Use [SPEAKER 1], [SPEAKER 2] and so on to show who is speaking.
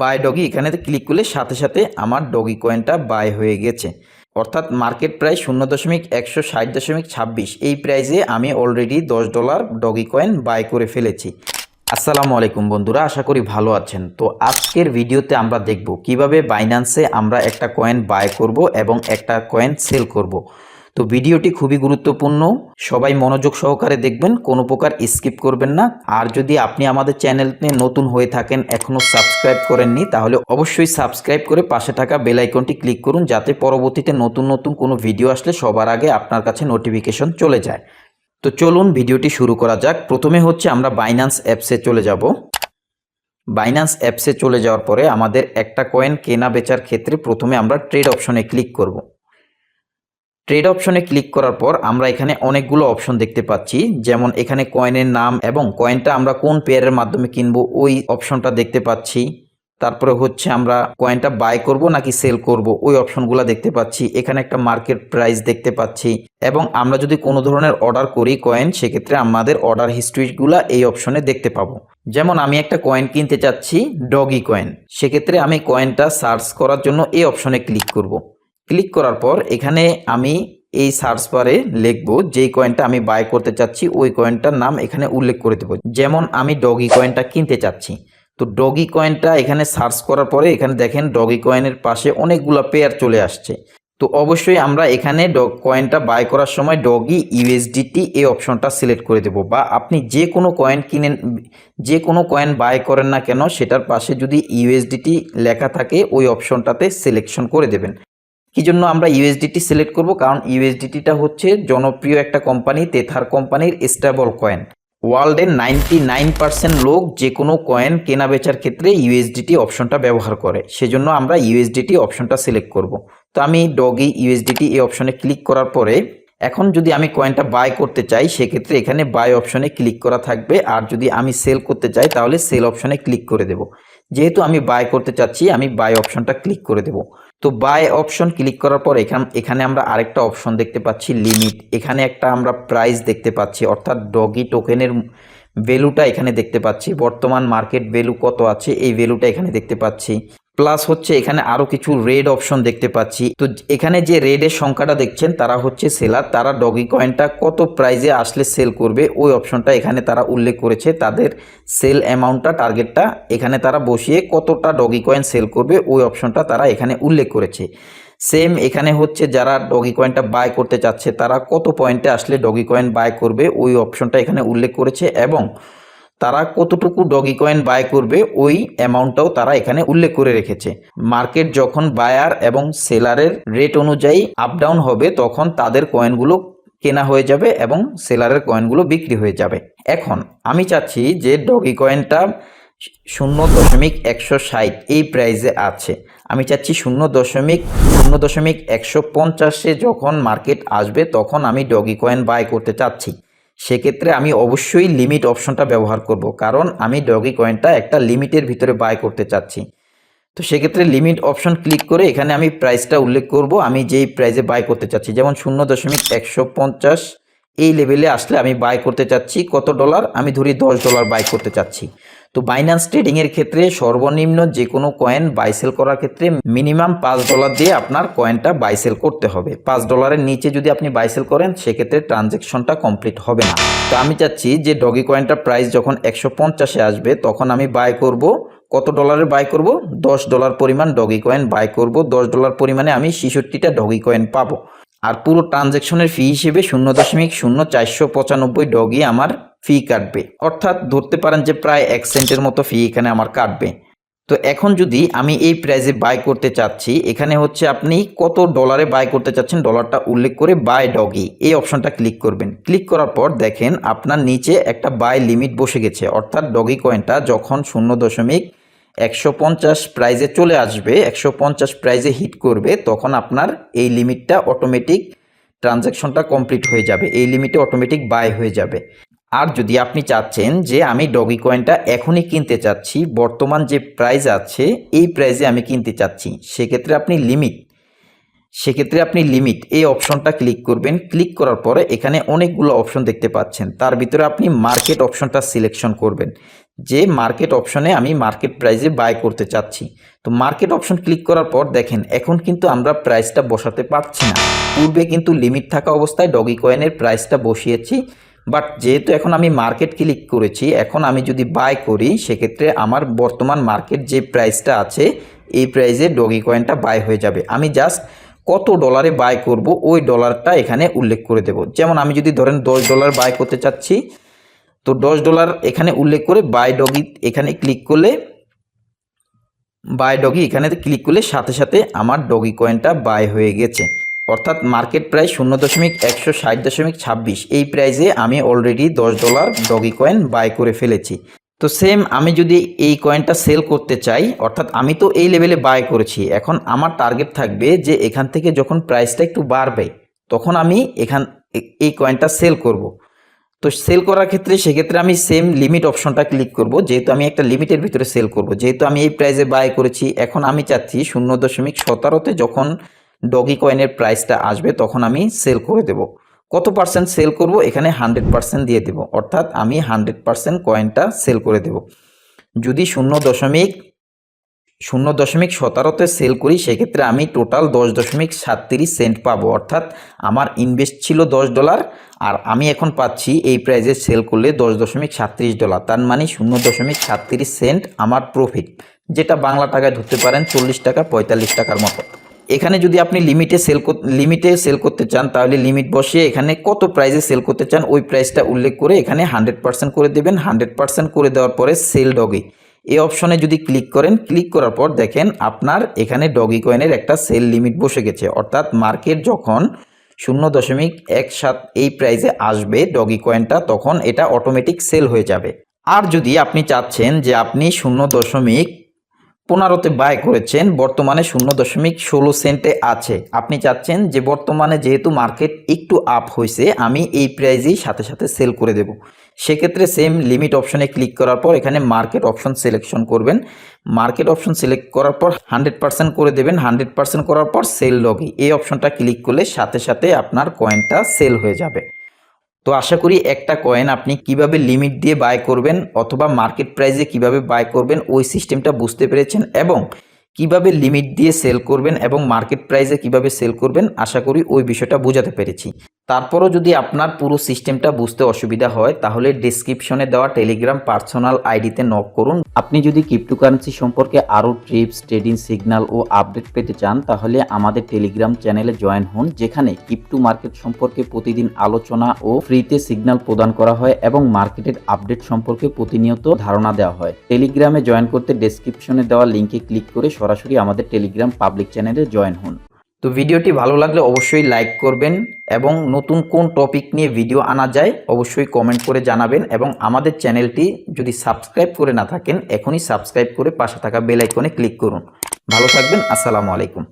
[SPEAKER 1] By doggy এখানে click করলে সাথে সাথে আমার ডগি কয়েনটা বাই হয়ে গেছে। অর্থাৎ মার্কেট প্রাইস শূন্য দশমিক একশো ষাট দশমিক ছাব্বিশ। এই প্রাইসে আমি অলরেডি দশ ডলার ডগি কয়েন বাই করে ফেলেছি। আসসালামু আলাইকুম বন্ধুরা, আশা করি ভালো আছেন। তো আজকের ভিডিওতে আমরা দেখব কীভাবে বাইন্যান্সে আমরা একটা কয়েন বাই করব এবং একটা কয়েন সেল করব। তো ভিডিওটি খুবই গুরুত্বপূর্ণ। সবাই মনোযোগ সহকারে দেখবেন, কোনো প্রকার স্কিপ করবেন না। আর যদি আপনি আমাদের চ্যানেলে নতুন হয়ে থাকেন, এখনও সাবস্ক্রাইব করেননি, তাহলে অবশ্যই সাবস্ক্রাইব করে পাশে থাকা বেল আইকনটি ক্লিক করুন, যাতে পরবর্তীতে নতুন নতুন কোনো ভিডিও আসলে সবার আগে আপনার কাছে নোটিফিকেশন চলে যায়। তো চলুন ভিডিওটি শুরু করা যাক। প্রথমে হচ্ছে আমরা বাইন্যান্স অ্যাপসে চলে যাব। বাইন্যান্স অ্যাপসে চলে যাওয়ার পরে আমাদের একটা কয়েন কেনা বেচার ক্ষেত্রে প্রথমে আমরা ট্রেড অপশনে ক্লিক করব। ট্রেড অপশনে ক্লিক করার পর আমরা এখানে অনেকগুলো অপশন দেখতে পাচ্ছি। যেমন এখানে কয়েনের নাম এবং কয়েনটা আমরা কোন পেয়ারের মাধ্যমে কিনবো ওই অপশনটা দেখতে পাচ্ছি। তারপরে হচ্ছে আমরা কয়েনটা বাই করব নাকি সেল করব ওই অপশনগুলো দেখতে পাচ্ছি। এখানে একটা মার্কেট প্রাইস দেখতে পাচ্ছি এবং আমরা যদি কোনো ধরনের অর্ডার করি কয়েন সেক্ষেত্রে আমাদের অর্ডার হিস্ট্রিগুলো এই অপশনে দেখতে পাবো। যেমন আমি একটা কয়েন কিনতে চাচ্ছি ডগি কয়েন সেক্ষেত্রে আমি কয়েনটা সার্চ করার জন্য এই অপশনে ক্লিক করব। ক্লিক করার পর এখানে আমি এই সার্চ বারে লিখব যেই কয়েনটা আমি বাই করতে চাচ্ছি, ওই কয়েনটার নাম এখানে উল্লেখ করে দেবো। যেমন আমি ডগি কয়েনটা কিনতে চাচ্ছি। তো ডগি কয়েনটা এখানে সার্চ করার পরে এখানে দেখেন ডগি কয়েনের পাশে অনেকগুলো পেয়ার চলে আসছে। তো অবশ্যই আমরা এখানে কয়েনটা বাই করার সময় ডগি ইউএসডিটি এই অপশনটা সিলেক্ট করে দেব বা আপনি যে কোনো কয়েন কিনেন, যে কোনো কয়েন বাই করেন না কেন, সেটার পাশে যদি ইউএসডিটি লেখা থাকে, ওই অপশনটাতে সিলেকশন করে দেবেন। কি জন্য আমরা ইউএসডিটি সিলেক্ট করব? কারণ ইউএসডিটিটা হচ্ছে জনপ্রিয় একটা কোম্পানি তেথার কোম্পানির স্টেবল কয়েন ওয়ার্ল্ডের নাইনটি নাইন পার্সেন্ট লোক যে কোনো কয়েন কেনা বেচার ক্ষেত্রে ইউএসডিটি অপশনটা ব্যবহার করে। সেজন্য আমরা ইউএসডিটি অপশনটা সিলেক্ট করব। তো আমি ডগি ইউএসডিটি এই অপশনে ক্লিক করার পরে, এখন যদি আমি কয়েনটা বাই করতে চাই, সেক্ষেত্রে এখানে বাই অপশনে ক্লিক করা থাকবে। আর যদি আমি সেল করতে চাই, তাহলে সেল অপশনে ক্লিক করে দেব। যেহেতু আমি বাই করতে চাচ্ছি, আমি বাই অপশনটা ক্লিক করে দেব। তো বাই অপশন ক্লিক করার পর এখান, এখানে আমরা আরেকটা অপশন দেখতে পাচ্ছি লিমিট এখানে একটা আমরা প্রাইস দেখতে পাচ্ছি, অর্থাৎ ডগি টোকেনের ভ্যালুটা এখানে দেখতে পাচ্ছি। বর্তমান মার্কেট ভ্যালু কত আছে? এই ভ্যালুটা এখানে দেখতে পাচ্ছি। প্লাস হচ্ছে এখানে আরও কিছু রেড অপশন দেখতে পাচ্ছি। তো এখানে যে রেডের সংখ্যাটা দেখছেন, তারা হচ্ছে সেলার তারা ডগি কয়েনটা কত প্রাইজে আসলে সেল করবে, ওই অপশনটা এখানে তারা উল্লেখ করেছে। তাদের সেল অ্যামাউন্টটা টার্গেটটা এখানে তারা বসিয়ে কতটা ডগি কয়েন সেল করবে, ওই অপশনটা তারা এখানে উল্লেখ করেছে। সেম এখানে হচ্ছে যারা ডগি কয়েনটা বাই করতে চাচ্ছে, তারা কত পয়েন্টে আসলে ডগি কয়েন বাই করবে, ওই অপশনটা এখানে উল্লেখ করেছে এবং তারা কতটুকু ডগি কয়েন বাই করবে ওই অ্যামাউন্টটাও তারা এখানে উল্লেখ করে রেখেছে। মার্কেট যখন বায়ার এবং সেলারের রেট অনুযায়ী আপ ডাউন হবে, তখন তাদের কয়েনগুলো কেনা হয়ে যাবে এবং সেলারের কয়েনগুলো বিক্রি হয়ে যাবে। এখন আমি চাচ্ছি যে ডগি কয়েনটা শূন্য দশমিক একশো ষাট এই প্রাইসে আছে। আমি চাচ্ছি শূন্য দশমিক শূন্য দশমিক একশো পঞ্চাশে যখন মার্কেট আসবে, তখন আমি ডগি কয়েন বাই করতে চাচ্ছি। সেক্ষেত্রে আমি অবশ্যই লিমিট অপশনটা ব্যবহার করব। কারণ আমি ডগি কয়েনটা একটা লিমিটের ভিতরে বাই করতে চাচ্ছি। তো সেক্ষেত্রে লিমিট অপশন ক্লিক করে এখানে আমি প্রাইসটা উল্লেখ করব। আমি যেই প্রাইসে বাই করতে চাচ্ছি, যেমন শূন্য দশমিক একশো পঞ্চাশ, এই লেভেলে আসলে আমি বাই করতে চাচ্ছি। কত ডলার আমি ধরি দশ ডলার বাই করতে চাচ্ছি। তো বাইন্যান্স ট্রেডিংয়ের ক্ষেত্রে সর্বনিম্ন যে কোনো কয়েন বাইসেল করার ক্ষেত্রে মিনিমাম পাঁচ ডলার দিয়ে আপনার কয়েনটা বাইসেল করতে হবে। পাঁচ ডলারের নিচে যদি আপনি বাইসেল করেন, সেক্ষেত্রে ট্রানজ্যাকশনটা কমপ্লিট হবে না। তো আমি চাচ্ছি যে ডগি কয়েনটার প্রাইস যখন একশো পঞ্চাশে আসবে, তখন আমি বাই করব। কত ডলারের বাই করব? দশ ডলার পরিমাণ ডগি কয়েন বাই করব। দশ ডলার পরিমাণে আমি ছেষট্টিটা ডগি কয়েন পাবো। আর পুরো ট্রানজ্যাকশনের ফি হিসেবে শূন্য দশমিক শূন্য চারশো পঁচানব্বই ডগি আমার ফি কাটবে। অর্থাৎ ধরতে পারেন যে প্রায় এক সেন্টের মতো ফি এখানে আমার কাটবে। তো এখন যদি আমি এই প্রাইজে বাই করতে চাচ্ছি, এখানে হচ্ছে আপনি কত ডলারে বাই করতে চাচ্ছেন ডলারটা উল্লেখ করে বাই ডগি এই অপশনটা ক্লিক করবেন। ক্লিক করার পর দেখেন আপনার নিচে একটা বাই লিমিট বসে গেছে। অর্থাৎ ডগি কয়েনটা যখন শূন্য দশমিক একশো পঞ্চাশ প্রাইজে চলে আসবে, একশো পঞ্চাশ প্রাইজে হিট করবে, তখন আপনার এই লিমিটটা অটোমেটিক ট্রানজ্যাকশনটা কমপ্লিট হয়ে যাবে, এই লিমিটে অটোমেটিক বাই হয়ে যাবে। আর যদি আপনি চাচ্ছেন যে আমি ডগি কয়েনটা এখনই কিনতে চাচ্ছি, বর্তমান যে প্রাইস আছে, এই প্রাইসে আমি কিনতে চাচ্ছি, সেক্ষেত্রে আপনি লিমিট সেক্ষেত্রে আপনি লিমিট এই অপশনটা ক্লিক করবেন। ক্লিক করার পরে এখানে অনেকগুলো অপশন দেখতে পাচ্ছেন, তার ভিতরে আপনি মার্কেট অপশনটা সিলেকশন করবেন। যে মার্কেট অপশনে আমি মার্কেট প্রাইসে বাই করতে চাচ্ছি। তো মার্কেট অপশন ক্লিক করার পর দেখেন, এখন কিন্তু আমরা প্রাইসটা বসাতে পারছি না। পূর্বে কিন্তু লিমিট থাকা অবস্থায় ডগি কয়েনের প্রাইসটা বসিয়েছি বাট যেহেতু এখন আমি মার্কেট ক্লিক করেছি, এখন আমি যদি বাই করি, সেক্ষেত্রে আমার বর্তমান মার্কেট যে প্রাইসটা আছে, এই প্রাইসে ডগি কয়েনটা বাই হয়ে যাবে। আমি জাস্ট কত ডলারে বাই করব, ওই ডলারটা এখানে উল্লেখ করে দেব। যেমন আমি যদি ধরেন দশ ডলার বাই করতে চাচ্ছি তো দশ ডলার এখানে উল্লেখ করে বাই ডগি এখানে ক্লিক করলে বাই ডগি এখানে ক্লিক করলে সাথে সাথে আমার ডগি কয়েনটা বাই হয়ে গেছে। অর্থাৎ মার্কেট প্রাইস শূন্য দশমিক একশো ষাট দশমিক ছাব্বিশ। এই প্রাইসে আমি অলরেডি দশ ডলার ডগি কয়েন বাই করে ফেলেছি। তো সেম আমি যদি এই কয়েনটা সেল করতে চাই, অর্থাৎ আমি তো এই লেভেলে বাই করেছি, এখন আমার টার্গেট থাকবে যে এখান থেকে যখন প্রাইসটা একটু বাড়বে, তখন আমি এখান এই কয়েনটা সেল করব। তো সেল করার ক্ষেত্রে সেক্ষেত্রে আমি সেম লিমিট অপশনটা ক্লিক করব। যেহেতু আমি একটা লিমিটের ভিতরে সেল করব। যেহেতু আমি এই প্রাইসে বাই করেছি, এখন আমি চাচ্ছি শূন্য দশমিক সতেরোতে যখন ডগি কয়েনের প্রাইসটা আসবে, তখন আমি সেল করে দেব। কত পার্সেন্ট সেল করব? এখানে হান্ড্রেড পার্সেন্ট দিয়ে দেব। অর্থাৎ আমি হান্ড্রেড পার্সেন্ট কয়েনটা সেল করে দেব। যদি শূন্য দশমিক শূন্য দশমিক সতেরোতে সেল করি, সেক্ষেত্রে আমি টোটাল দশ দশমিক সাতত্রিশ সেন্ট পাবো। অর্থাৎ আমার ইনভেস্ট ছিল দশ ডলার আর আমি এখন পাচ্ছি এই প্রাইজে সেল করলে দশ দশমিক সাতত্রিশ ডলার তার মানে শূন্য দশমিক সাতত্রিশ সেন্ট আমার প্রফিট যেটা বাংলা টাকায় ধরতে পারেন চল্লিশ টাকা, পঁয়তাল্লিশ টাকার মতো। এখানে যদি আপনি লিমিটে সেল লিমিটে সেল করতে চান, তাহলে লিমিট বসিয়ে এখানে কত প্রাইসে সেল করতে চান, ওই প্রাইসটা উল্লেখ করে এখানে হান্ড্রেড পার্সেন্ট করে দেবেন। হান্ড্রেড পার্সেন্ট করে দেওয়ার পরে সেল ডগি এই অপশনে যদি ক্লিক করেন, ক্লিক করার পর দেখেন আপনার এখানে ডগি কয়েনের একটা সেল লিমিট বসে গেছে। অর্থাৎ মার্কেট যখন শূন্য দশমিক এক সাত এই প্রাইসে আসবে ডগি কয়েনটা, তখন এটা অটোমেটিক সেল হয়ে যাবে। আর যদি আপনি চাচ্ছেন যে আপনি শূন্য দশমিক পনেরোতে বাই করেছেন, বর্তমানে শূন্য দশমিক ষোলো সেন্টে আছে। আপনি চাচ্ছেন যে বর্তমানে যেহেতু মার্কেট একটু আপ হয়েছে, আমি এই প্রাইজেই সাথে সাথে সেল করে দেব। সেক্ষেত্রে সেম লিমিট অপশনে ক্লিক করার পর এখানে মার্কেট অপশন সিলেকশন করবেন। মার্কেট অপশন সিলেক্ট করার পর হান্ড্রেড পার্সেন্ট করে দেবেন। হান্ড্রেড পার্সেন্ট করার পর সেল লগি এই অপশনটা ক্লিক করলে সাথে সাথে আপনার কয়েনটা সেল হয়ে যাবে। তো আশা করি একটা কয়েন আপনি কীভাবে লিমিট দিয়ে বাই করবেন অথবা মার্কেট প্রাইসে কীভাবে বাই করবেন, ওই সিস্টেমটা বুঝতে পেরেছেন এবং কীভাবে লিমিট দিয়ে সেল করবেন এবং মার্কেট প্রাইসে কীভাবে সেল করবেন, আশা করি ওই বিষয়টা বোঝাতে পেরেছি। তারপরও যদি আপনার পুরো সিস্টেমটা বুঝতে অসুবিধা হয়, তাহলে ডিসক্রিপশনে দেওয়া টেলিগ্রাম পার্সোনাল আইডিতে নক করুন। আপনি যদি ক্রিপ্টোকারেন্সি সম্পর্কে আরও ট্রিপস ট্রেডিং সিগন্যাল ও আপডেট পেতে চান, তাহলে আমাদের টেলিগ্রাম চ্যানেলে জয়েন হন, যেখানে ক্রিপ্টো মার্কেট সম্পর্কে প্রতিদিন আলোচনা ও ফ্রিতে সিগন্যাল প্রদান করা হয় এবং মার্কেটের আপডেট সম্পর্কে প্রতিনিয়ত ধারণা দেওয়া হয়। টেলিগ্রামে জয়েন করতে ডেসক্রিপশনে দেওয়া লিঙ্কে ক্লিক করে সরাসরি আমাদের টেলিগ্রাম পাবলিক চ্যানেলে জয়েন হন। তো ভিডিওটি ভালো লাগলে অবশ্যই লাইক করবেন এবং নতুন কোন টপিক নিয়ে ভিডিও আনা যায় অবশ্যই কমেন্ট করে জানাবেন এবং আমাদের চ্যানেলটি যদি সাবস্ক্রাইব করে না থাকেন, এখনই সাবস্ক্রাইব করে পাশে থাকা বেল আইকনে ক্লিক করুন। ভালো থাকবেন, আসসালামু আলাইকুম।